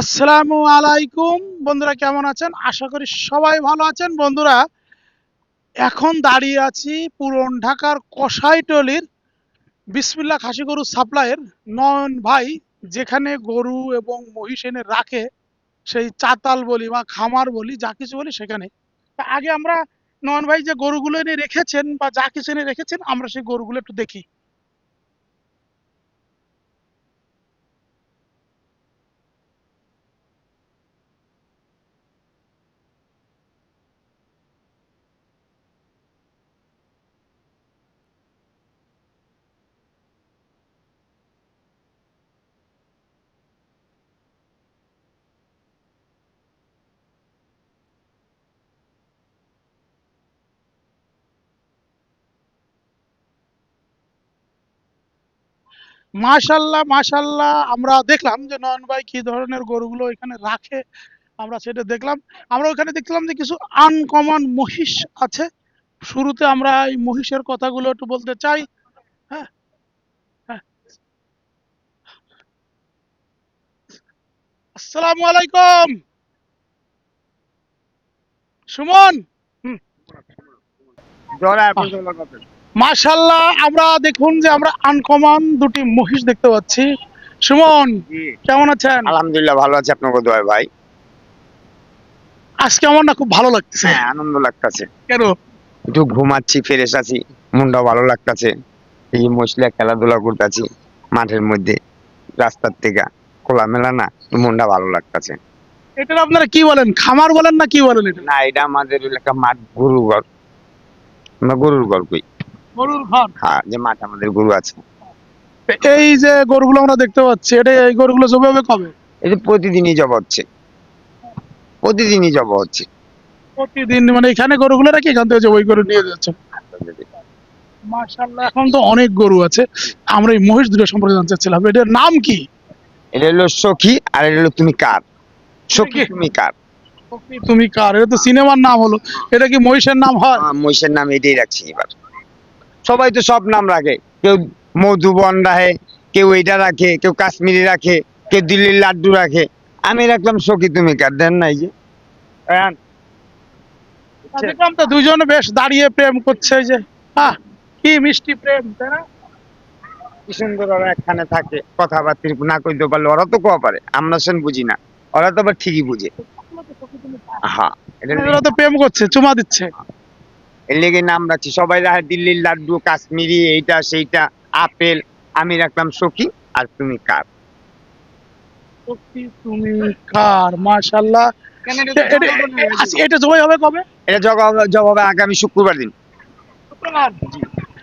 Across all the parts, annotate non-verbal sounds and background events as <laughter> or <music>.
আসসালামু আলাইকুম। বন্ধুরা কেমন আছেন? আশা করি সবাই ভালো আছেন। বন্ধুরা, এখন দাঁড়িয়ে আছি পুরন ঢাকার কসাইটলির বিসমিল্লা খাসি গরু সাপ্লাইয়ের নয়ন ভাই, যেখানে গরু এবং মহিষ এনে রাখে সেই চাতাল বলি বা খামার বলি, যা কিছু বলি সেখানে। আগে আমরা নয়ন ভাই যে গরুগুলো এনে রেখেছেন বা যা কিছু এনে রেখেছেন, আমরা সেই গরুগুলো একটু দেখি। মাশাল্লাহ মাশাল্লাহ। আমরা দেখলাম যে নয়ন ভাই কি ধরনের গরুগুলো এখানে রাখে। আমরা সেটা দেখলাম। আমরা ওখানে দেখলাম যে কিছু আনকমন মহিষ আছে। শুরুতে আমরা এই মহিষের কথাগুলো একটু বলতে চাই। হ্যাঁ হ্যাঁ। আসসালামু আলাইকুম। সুমন। মাশাল্লাহ আমরা দেখুন যে আমরা আনকমন দুটি মহিষ দেখতে পাচ্ছি। সুমন কেমন আছেন? আলহামদুলিল্লাহ ভালো আছে আপনাকে দোয়া ভাই। আজকে আমার না খুব ভালো লাগছে হ্যাঁ আনন্দ লাগতেছে। কেন? একটু ঘুমাচ্ছি ফ্রেশ আছি মনটা ভালো লাগতেছে। এই মশলা খেলাধুলা করতেছি মাঠের মধ্যে রাস্তার থেকে। খোলামেলা না মনটা ভালো লাগতেছে। এটা আপনারা কি বলেন খামার বলেন না কি বলেন এটা? না এটা আমাদের এলাকা মাঠ গরুর ঘর আমরা গরুর ঘর কই গরুর হ্যাঁ যে মাঠ আমাদের গরু আছে। এই যে গরুগুলো আমরা দেখতে পাচ্ছি এটা এই গরুগুলো জবে হবে কবে? এই যে প্রতিদিনই জব হচ্ছে। প্রতিদিনই জব হচ্ছে। প্রতিদিন মানে এখানে গরুগুলো রাখি এখান থেকে ওই গরু নিয়ে যাচ্ছে। মাশাআল্লাহ এখন তো অনেক গরু আছে। আমরা এই মহিষ দুটো সম্পর্কে জানতে চাচ্ছিলাম। এটার নাম কি? এটা হলো সখী আর এটা হলো তুমি কার? সখী তুমি কার? তুমি কার? এটা তো সিনেমার নাম হলো। এটা কি মহিষের নাম হয় মহিষের নাম এটাই রাখছি এবার। সবাই তো সব নাম রাখে। কেউ মধুবন রাখে কেউ এইটা রাখে কেউ কাশ্মীরি রাখে কেউ দিল্লির লাড্ডু রাখে। আমি রাখলাম সখী তুমি কার? দেন নাই যে। আয়ান, দেখলাম তো দুজনে বেশ দাঁড়িয়ে প্রেম করছে যে। হ্যাঁ কি মিষ্টি প্রেম তাই না? কি সুন্দর ওরা একখানে থাকে কথাবার্তা না কইতে পারলে ওরা তো কোয়া পারে আমরা সেন বুঝি না। ওরা তো আবার ঠিকই বুঝে। হ্যাঁ এটা তো প্রেম করছে চুমা দিচ্ছে। এর লেগে নাম রাখছি। সবাই রাখে দিল্লির লাড্ডু কাশ্মীরি এইটা সেইটা আপেল আমি রাখলাম সখী আর তুমি কার? তুমি কার? মাশাআল্লাহ। এ- এটা- আচ্ছা, জবাই হবে কবে? এটা জবাব হবে আগামী শুক্রবার দিন।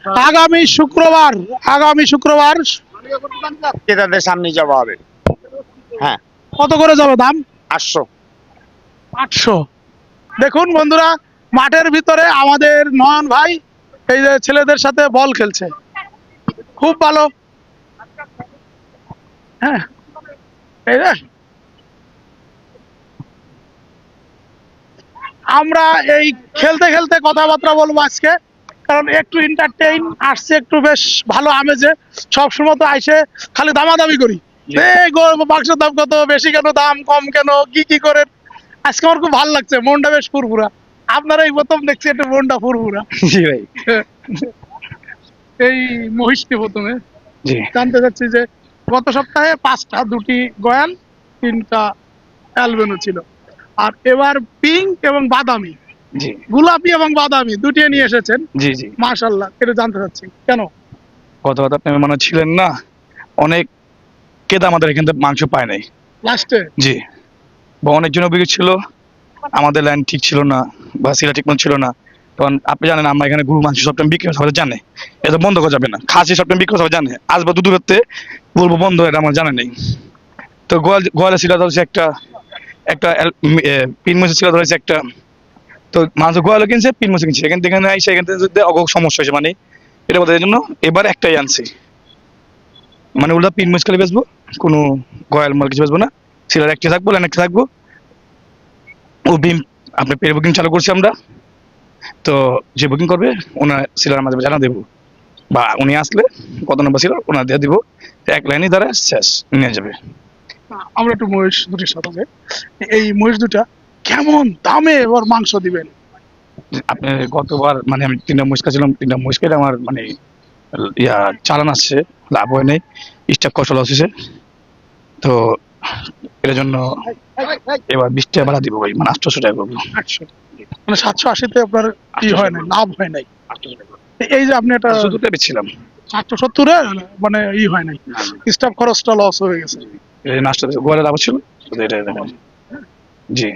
আগামী শুক্রবার। আগামী শুক্রবার। ক্রেতাদের সামনে জবা হবে। হ্যাঁ। কত করে যাবে দাম? আটশো। আটশো। দেখুন বন্ধুরা মাঠের ভিতরে আমাদের নয়ন ভাই এই যে ছেলেদের সাথে বল খেলছে। খুব ভালো। হ্যাঁ। এই আমরা এই খেলতে খেলতে কথাবার্তা বলব আজকে কারণ একটু এন্টারটেইন আসছে একটু বেশ ভালো আমেজে। সব সময় তো আইসে খালি দামাদামি করি। মাংসের দাম কত? বেশি কেন? দাম কম কেন? কি কি করে আজকে আমার খুব ভালো লাগছে মনটা বেশ ফুরফুরা। আপনারা এই প্রথম দেখছি একটা মনটা ফুরফুরা। জি ভাই। এই মহিষটি প্রথমে। জি। জানতে চাচ্ছি যে গত সপ্তাহে পাঁচটা দুটি গয়াল তিনটা অ্যালবেনো ছিল। আর এবার পিঙ্ক এবং বাদামি। জি। গোলাপি এবং বাদামি দুটি নিয়ে এসেছেন। জি জি। মাশাল্লাহ এটা জানতে চাচ্ছি। কেন? কত কথা আপনি মনে ছিলেন না। অনেক কেদা আমাদের এখান থেকে মাংস পায় নাই। লাস্টে জি। বা অনেকজন অভিযোগ ছিল। আমাদের লাইন ঠিক ছিল না, বা সিলা ঠিক ছিল না। তখন আপনি জানেন আমরা এখানে গরু মাংস সবটাইম বিক্রি সবাই জানে। এটা বন্ধ করা যাবে না। খাসি সবটাইম বিক্রি সবাই জানে। আজ বা দুদূরত্বে বলব বন্ধ এটা আমার জানা নেই। তো গোয়াল, গোয়ালে শিলা ধরেছে একটা একটা পিন মুছে শিলা ধরেছে একটা। তো মানুষ গোয়ালে কিনছে, পিন মুছে কিনছে। এখান থেকে আইসে এখান থেকে যদি অগ সমস্যা হয়েছে মানে এটা বলতে জন্য এবার একটাই আনছি। মানে ওটা পিন করে বেচবো, কোনো গোয়াল মাল কিছু বেচবো না। সিলার একটা থাকব লাইন একটা থাকব। ও বিম আপনার পেড বুকিং চালু করছি আমরা। তো যে বুকিং করবে ওনার সিলার মাঝে জানা দেবো। বা উনি আসলে কত নম্বর সিলার ওনার দিয়ে দিব। এক লাইনে দ্বারা শেষ নিয়ে যাবে। আমরা একটু মহিষ দুটির সাথে এই মহিষ দুটা কেমন দামে এবার মাংস দিবেন? আপনি গতবার মানে আমি তিনটা মহিষ ছিলাম তিনটা মহিষ কেটে আমার মানে ইয়া চালান আসছে লাভ হয় নাই স্টাফ কষ্ট লস হয়েছে। তো এর জন্য এবার বিশ টাকা ভাড়া দিব ভাই মানে আটশোশো টাকা করব মানে সাতশো আশিতে আপনার কি হয় লাভ হয় নাই। এই যে আপনি একটা বেচছিলাম। চারশো সত্তরে মানে ই হয় নাই। স্টাফ খরচটা লস হয়ে গেছে। এই নাচটা লাভ ছিল এটা জি।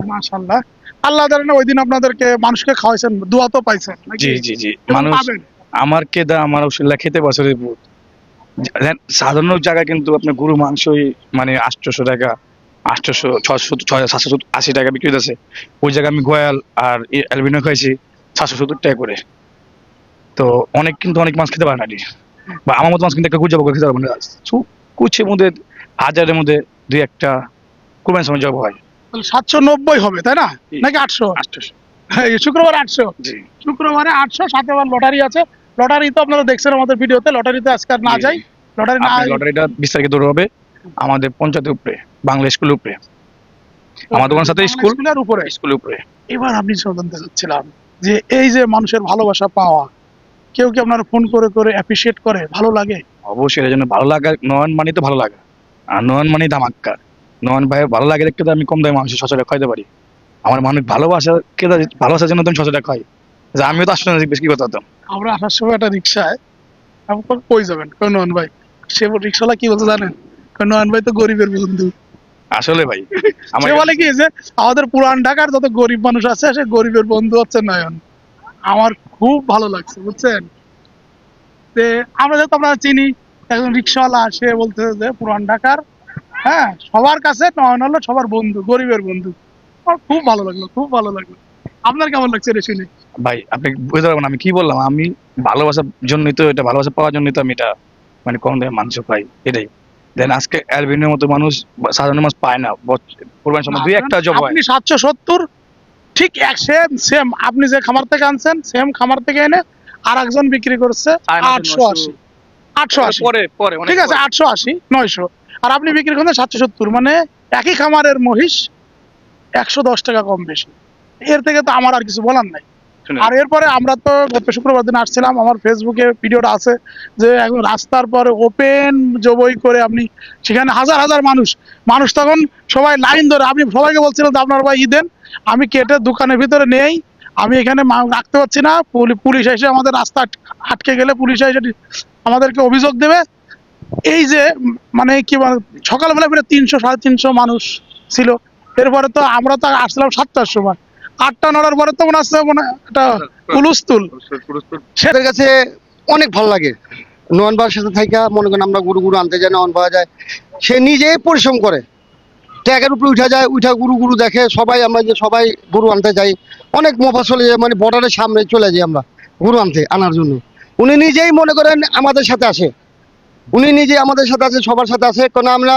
মাশাল্লাহ আল্লাহ জানেন ওই দিন আপনাদেরকে মানুষকে খাওয়াইছেন দোয়া তো পাইছেন? জি জি জি। মানুষ। আমার কেদা আমার খেতে জানেন, সাধারণ জায়গায় কিন্তু আপনার গরু মাংসই মানে আটশোশো টাকা আটশোশো ছশো ছয় সাতশো আশি টাকা বিক্রি হতেছে ওই জায়গায় আমি গোয়াল আর অ্যালবিনো খাইছি সাতশো সত্তর টাকা করে। তো অনেক কিন্তু অনেক মাছ খেতে পারে না বা আমার মতো মাছ কিন্তু একটা গুজাবো খেতে পারবে না। কুচির মধ্যে হাজারের মধ্যে দুই একটা কুরবানির সময় জব হয়। সাতশো নব্বই হবে তাই না? নাকি আটশো? আটশোশো এই শুক্রবার আটশো। জি। শুক্রবারে আটশো সাথে আবার লটারি আছে। লটারি তো আপনারা দেখছেন আমাদের ভিডিওতে লটারিতে আজকে আর না যাই। লটারি না লটারিটা বিশ তারিখে দৌড় হবে আমাদের পঞ্চায়েতের উপরে বাংলা স্কুলের উপরে। আমার দোকানের সাথে স্কুল স্কুলের উপরে। স্কুলের উপরে। এবার আপনি জানতে চাচ্ছিলাম যে এই যে মানুষের ভালোবাসা পাওয়া কেউ কি আপনার ফোন করে করে অ্যাপ্রিসিয়েট করে? ভালো লাগে? অবশ্যই এর জন্য ভালো লাগা নয়ন মানি তো ভালো লাগা। আর নয়ন মানি ধামাক্কা। নয়ন ভাই ভালো লাগে দেখতে তো আমি কম দামে মানুষের টাকা খাইতে পারি। আমার মানুষ ভালোবাসা কে ভালোবাসার জন্য তুমি টাকা খাই যে আমিও তো আসলে বেশি কি কথা হতাম আমরা আসার সময় একটা রিক্সায় আপনার কই যাবেন? কই নয়ন ভাই? সে রিক্সাওয়ালা কি বলছে জানেন? কই নয়ন ভাই তো গরিবের বন্ধু। আসলে ভাই <laughs> আমার বলে কি যে আমাদের পুরান ঢাকার যত গরিব মানুষ আছে সে গরিবের বন্ধু হচ্ছে নয়ন। আমার খুব ভালো লাগছে বুঝছেন? যে আমরা যেহেতু আমরা চিনি একজন রিক্সাওয়ালা সে বলতে যে পুরান ঢাকার হ্যাঁ সবার কাছে নয়ন হলো সবার বন্ধু গরিবের বন্ধু। আমার খুব ভালো লাগল খুব ভালো লাগল। আপনার কেমন লাগছে রে শুনে? ভাই আপনি বুঝতে পারবেন আমি কি বললাম আমি ভালোবাসার জন্যই তো এটা ভালোবাসা পাওয়ার জন্যই তো আমি এটা মানে কম দামে মাংস পাই এটাই। দেন আজকে অ্যালবিনের মতো মানুষ সাধারণ মানুষ পায় না কোরবানির সময় দুই একটা জব আপনি সাতশো সত্তর ঠিক এক সেম সেম আপনি যে খামার থেকে আনছেন সেম খামার থেকে এনে আর একজন বিক্রি করছে আটশো আশি। আটশো আশি। পরে পরে ঠিক আছে আটশো আশি নয়শো। আর আপনি বিক্রি করছেন সাতশো সত্তর মানে একই খামারের মহিষ একশো দশ টাকা কম বেশি। এর থেকে তো আমার আর কিছু বলার নাই। আর এরপরে আমরা তো গত শুক্রবার দিন আসছিলাম আমার ফেসবুকে ভিডিওটা আছে যে একদম রাস্তার পরে ওপেন জবই করে আপনি সেখানে হাজার হাজার মানুষ মানুষ তখন সবাই লাইন ধরে আপনি সবাইকে বলছিলেন যে আপনার ভাই ঈদেন আমি কেটে দোকানের ভিতরে নেই? আমি এখানে মা- রাখতে পারছি না পুলি- পুলিশ এসে আমাদের রাস্তা আটকে গেলে পুলিশ এসে আমাদেরকে অভিযোগ দেবে। এই যে মানে কি বলে সকালবেলা প্রায় তিনশো সাড়ে তিনশো মানুষ ছিল। এরপরে তো আমরা তো আসলাম সাতটার সময়। আটটা নড়ার পরে তো মনে হচ্ছে মানে একটা হুলুস্থুল সেদের কাছে অনেক ভালো লাগে। নয়ন ভাইয়ের সাথে থাইকা মনে করেন আমরা গুরু গুরু আনতে যাই নয়ন পাওয়া যায় সে নিজেই পরিশ্রম করে। ট্যাগের উপরে উঠা যায় উঠা গুরু গুরু দেখে সবাই আমরা যে সবাই গরু আনতে যাই অনেক মফা চলে যায় মানে বর্ডারের সামনে চলে যাই আমরা গরু আনতে আনার জন্য। উনি নিজেই মনে করেন আমাদের সাথে আসে। উনি নিজে আমাদের সাথে আছে সবার সাথে আছে কারণ আমরা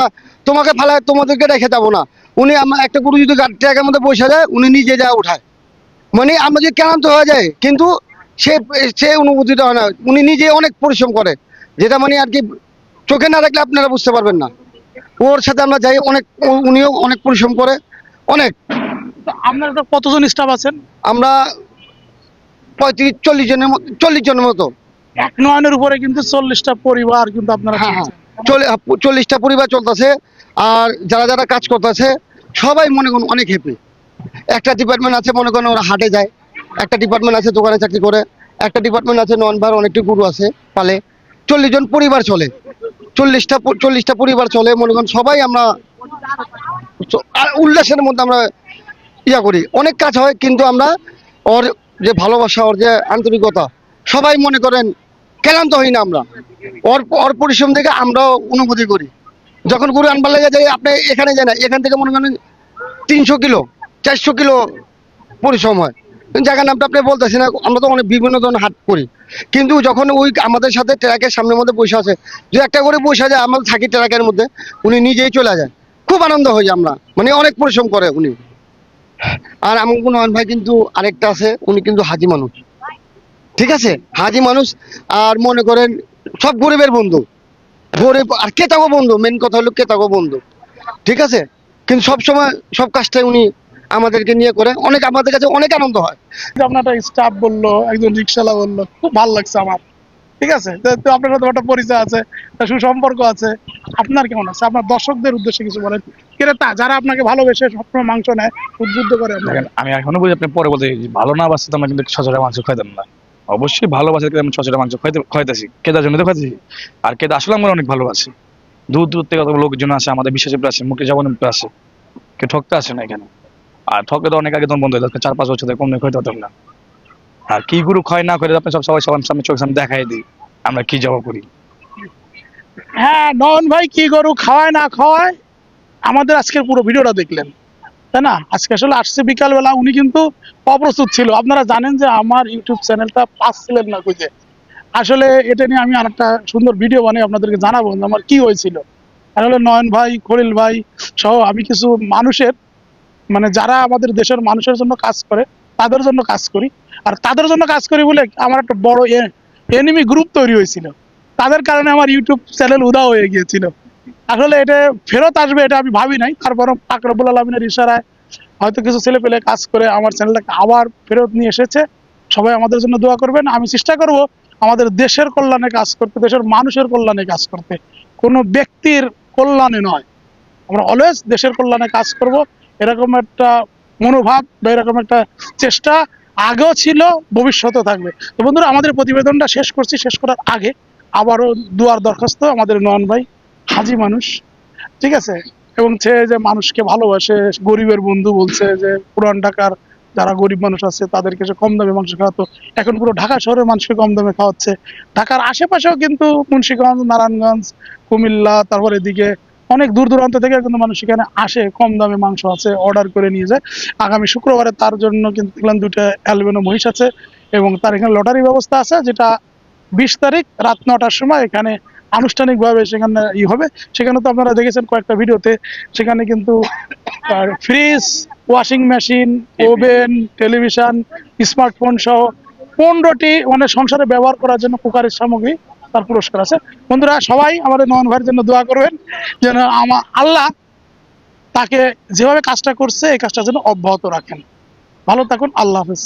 তোমাকে ফালায় তোমাদেরকে রেখে যাব না। উনি আমার একটা গরু যদি ট্যাগের মধ্যে বসে যায় উনি নিজে যা উঠায়। মানে আমরা যে ক্লান্ত হয়ে যায় কিন্তু সে সে অনুভূতিটা হয় না। উনি নিজে অনেক পরিশ্রম করে। যেটা মানে আর কি চোখে না রাখলে আপনারা বুঝতে পারবেন না। ওর সাথে আমরা যাই অনেক উনিও অনেক পরিশ্রম করে। অনেক। আপনার তো কতজন স্টাফ আছেন? আমরা পঁয়ত্রিশ চল্লিশ জনের মতো চল্লিশ জনের মতো। এক নয়নের উপরে কিন্তু চল্লিশটা পরিবার কিন্তু আপনারা হ্যাঁ, হ্যাঁ। চল্লিশটা পরিবার চলতেছে, আর যারা যারা কাজ করতেছে, সবাই মনে করুন অনেক হ্যাপি একটা ডিপার্টমেন্ট আছে, মনে করেন ওরা হাটে যায়, একটা ডিপার্টমেন্ট আছে দোকানে চাকরি করে, একটা ডিপার্টমেন্ট আছে নন ভার অনেকটি গুরু আছে, পালে। চল্লিশ জন পরিবার চলে। চল্লিশটা চল্লিশটা পরিবার চলে, মনে করেন সবাই আমরা আর উল্লাসের মধ্যে আমরা ইয়া করি। অনেক কাজ হয়, কিন্তু আমরা ওর যে ভালোবাসা, ওর যে আন্তরিকতা, সবাই মনে করেন ক্লান্ত হই না আমরা। ওর ওর পরিশ্রম থেকে আমরাও অনুভূতি করি। যখন গরু আনবার লেগে যাই আপনি এখানে যান না, এখান থেকে মনে করেন তিনশো কিলো, চারশো কিলো পরিশ্রম হয়। জায়গার নামটা আপনি বলতেছি না আমরা তো অনেক বিভিন্ন ধরনের হাট করি। কিন্তু যখন ওই আমাদের সাথে ট্রাকের সামনের মধ্যে বসে আছে যে একটা করে বসে যায় আমরা থাকি ট্রাকের মধ্যে, উনি নিজেই চলে যায়। খুব আনন্দ হই আমরা মানে অনেক পরিশ্রম করে উনি। আর আমার কোনো ভাই কিন্তু আরেকটা আছে, উনি কিন্তু হাজি মানুষ। ঠিক আছে? হাজি মানুষ আর মনে করেন সব গরিবের বন্ধু। গরিব আর কে থাকো বন্ধু মেন কথা হলো কে থাকো বন্ধু। ঠিক আছে? কিন্তু সব সময় সব কাজটাই উনি আমাদেরকে নিয়ে করে। অনেক আমাদের কাছে অনেক আনন্দ হয়। আপনার স্টাফ বলল একজন রিক্সাওয়ালা বলল খুব ভালো লাগছে আমার। ঠিক আছে? তো আপনার সাথে একটা পরিচয় আছে সুসম্পর্ক আছে। আপনার কেমন আছে? আপনার দর্শকদের উদ্দেশ্যে কিছু বলেন। ক্রেতা যারা আপনাকে ভালোবেসে সবসময় মাংস নেয় উদ্বুদ্ধ করে আপনাকে। আমি এখনও বুঝি আপনি পরে বলতে ভালো না বাসতে তো আমরা কিন্তু সচরাচর মাংস খাইতাম না। অবশ্যই ভালোবাসে আমি সচরাচর মাংস খাইতে খাইতেছি। কেদার জন্য তো খাইতেছি। আর কেদা আসলে আমরা অনেক ভালোবাসি। দূর দূর থেকে লোকজন আসে, আমাদের বিশ্বাসের আসে, মুখে যাবন আসে। কেউ ঠকতে আসে না এখানে। আর ঠকে তো অনেক আগে তখন বন্ধ হয়ে যাচ্ছে চার পাঁচ বছর কম দিয়ে খাইতে হতাম না। আর কি গুরু ক্ষয় না করে আপনি সব সবাই সবার সামনে চোখের সামনে দেখাই দিই। আমরা কি জবাব করি? হ্যাঁ নয়ন ভাই কি গরু খাওয়ায় না খাওয়ায় আমাদের আজকের পুরো ভিডিওটা দেখলেন। তাই না? আজকে আসলে আসছে বিকালবেলা, উনি কিন্তু অপ্রস্তুত ছিল। আপনারা জানেন যে আমার ইউটিউব চ্যানেলটা পাচ্ছিলেন না খুঁজে। আসলে এটা নিয়ে আমি আরেকটা সুন্দর ভিডিও বানিয়ে আপনাদেরকে জানাব আমার কি হয়েছিল। আসলে নয়ন ভাই, খলিল ভাই সহ আমি কিছু মানুষের মানে যারা আমাদের দেশের মানুষের জন্য কাজ করে, তাদের জন্য কাজ করি। আর তাদের জন্য কাজ করি বলে আমার একটা বড় এনিমি গ্রুপ তৈরি হয়েছিল। তাদের কারণে আমার ইউটিউব চ্যানেল উদা হয়ে গিয়েছিল। আসলে এটা ফেরত আসবে এটা আমি ভাবি নাই। তারপর আকরাবুল আলমিনের ইশারায় হয়তো কিছু ছেলে পেলে কাজ করে আমার চ্যানেলটাকে আবার ফেরত নিয়ে এসেছে। সবাই আমাদের জন্য দোয়া করবেন। আমি চেষ্টা করব আমাদের দেশের কল্যাণে কাজ করতে, দেশের মানুষের কল্যাণে কাজ করতে। কোনো ব্যক্তির কল্যাণে নয়। আমরা অলওয়েজ দেশের কল্যাণে কাজ করব। এরকম একটা মনোভাব বা এরকম একটা চেষ্টা আগেও ছিল, ভবিষ্যতেও থাকবে। তো বন্ধুরা, আমাদের প্রতিবেদনটা শেষ করছি। শেষ করার আগে আবারও দুয়ার দরখাস্ত আমাদের নয়ন ভাই। হাজি মানুষ। ঠিক আছে? এবং সে যে মানুষকে ভালোবাসে, গরিবের বন্ধু বলছে যে, পুরান ঢাকার যারা গরিব মানুষ আছে, তাদেরকে সে কম দামে মাংস খাওয়াতো। এখন পুরো ঢাকা শহরের মানুষকে কম দামে খাওয়াচ্ছে। ঢাকার আশেপাশেও কিন্তু মুন্সিগঞ্জ, নারায়ণগঞ্জ, কুমিল্লা, তারপর এদিকে অনেক দূর দূরান্ত থেকে কিন্তু মানুষ এখানে আসে, কম দামে মাংস আছে অর্ডার করে নিয়ে যায়। আগামী শুক্রবারে তার জন্য কিন্তু দেখলাম দুটো অ্যালবেনো মহিষ আছে এবং তার এখানে লটারি ব্যবস্থা আছে, যেটা বিশ তারিখ রাত নটার সময় এখানে আনুষ্ঠানিকভাবে সেখানে ই হবে। সেখানে তো আপনারা দেখেছেন কয়েকটা ভিডিওতে, সেখানে কিন্তু fridge washing machine oven television smartphone সহ পনেরোটি মানে সংসারে ব্যবহার করার জন্য কুকারের সামগ্রী তার পুরস্কার আছে। বন্ধুরা, সবাই আমাদের নয়ন ভাইয়ের জন্য দোয়া করবেন যেন আমা আল্লাহ তাকে যেভাবে কাজটা করছে, এই কাজটা যেন অব্যাহত রাখেন। ভালো থাকুন, আল্লাহ হাফেজ।